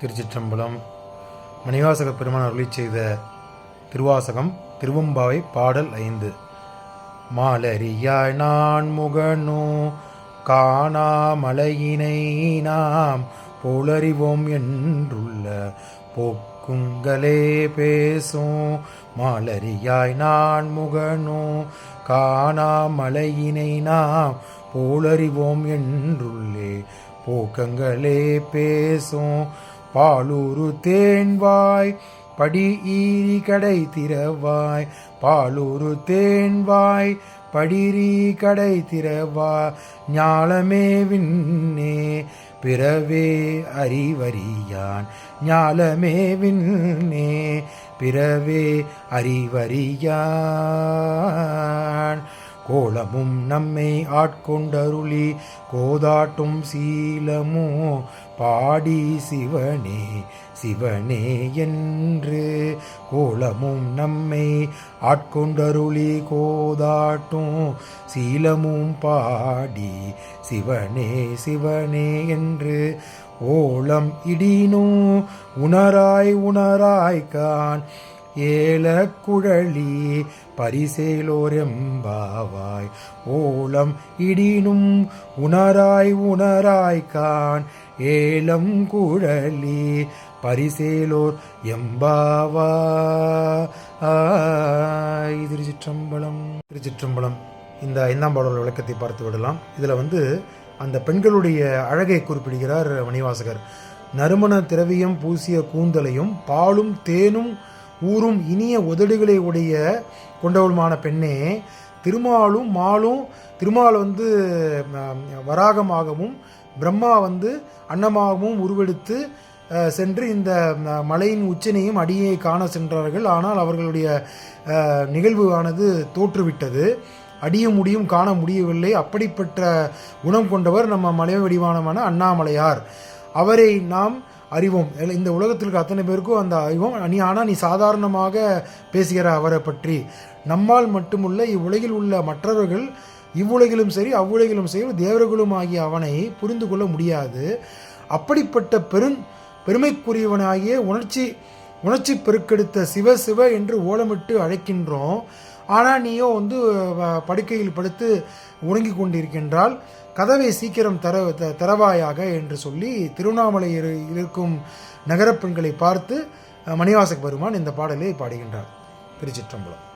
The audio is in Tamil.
திருச்சிற்றம்பலம் மணிவாசக பெருமான் அருளி செய்த திருவாசகம் திருவம்பாவை பாடல் ஐந்து. மாலரியாய் நான் முகனோ காணாமலையினை நாம் போலறிவோம் என்றுள்ள போக்குங்களே பேசும் மாலரியாய் நான் முகனோ காணாமலையினை நாம் போலறிவோம் என்றுள்ளே போக்கங்களே பேசும் பாலூரு தேன்வாய் படி ஈரி கடை திறவாய். பாலூரு தேன்வாய் படிரி கடை திறவா ஞாலமே விண்ணே பிறவே அறிவறியான். ஞாலமே விண்ணே பிறவே அறிவறியான். கோலமும் நம்மை ஆட்கொண்டருளி கோதாட்டும் சீலமோ பாடி சிவனே சிவனே என்று. கோலமும் நம்மை ஆட்கொண்டருளி கோதாட்டும் சீலமும் பாடி சிவனே சிவனே என்று. ஓலம் இடினும் உணராய் உணராய்கான். ஏலக்குழலி பரிசேலோரெம்பாவாய். ஓலம் இடினும் உணராய் உணராய்கான் ஏலம் குழலி பரிசேலோர் எம்பாவா. திருச்சிற்றம்பலம். திருச்சிற்றம்பலம். இந்த ஐந்தாம் பாடல் விளக்கத்தை பார்த்து விடலாம். இதில் வந்து அந்த பெண்களுடைய அழகை குறிப்பிடுகிறார் மணிவாசகர் நறுமண திரவியம் பூசிய கூந்தலையும் பாலும் தேனும் ஊரும் இனிய உதடுகளை உடைய கொண்டவளுமான பெண்ணே திருமாலும் மாலும் திருமால் வந்து வராகமாகவும் பிரம்மா வந்து அன்னமாகவும் உருவெடுத்து சென்று இந்த மலையின் உச்சனையும் அடியை காண சென்றார்கள். ஆனால் அவர்களுடைய நிகழ்வு நிகழ்வானது தோற்றுவிட்டது. அடியும் முடியும் காண முடியவில்லை. அப்படிப்பட்ட குணம் கொண்டவர் நம்ம மலை வடிவானமான அண்ணாமலையார். அவரை நாம் அறிவோம். இந்த உலகத்தில் இருக்க அத்தனை பேருக்கும் அந்த அறிவோம். நீ ஆனால் நீ சாதாரணமாக பேசுகிற அவரை பற்றி. நம்மால் மட்டுமல்ல இவ்வுலகில் உள்ள மற்றவர்கள் இவ்வுலகிலும் சரி அவ்வுலகிலும் சரி தேவர்களும் ஆகிய அவனை புரிந்து கொள்ள முடியாது. அப்படிப்பட்ட பெரும் பெருமைக்குரியவனாகிய உணர்ச்சி உணர்ச்சி பெருக்கெடுத்த சிவ சிவ என்று ஓலமிட்டு அழைக்கின்றோம். ஆனால் நீயோ வந்து படுக்கையில் படுத்து உறங்கி கொண்டிருக்கின்றால் கதவை சீக்கிரம் தர த- தரவாயாக என்று சொல்லி திருவண்ணாமலை இரு- இருக்கும் நகரப் பெண்களை பார்த்து மணிவாசக பெருமான் இந்த பாடலை பாடுகின்றார். திருச்சிற்றம்பலம்.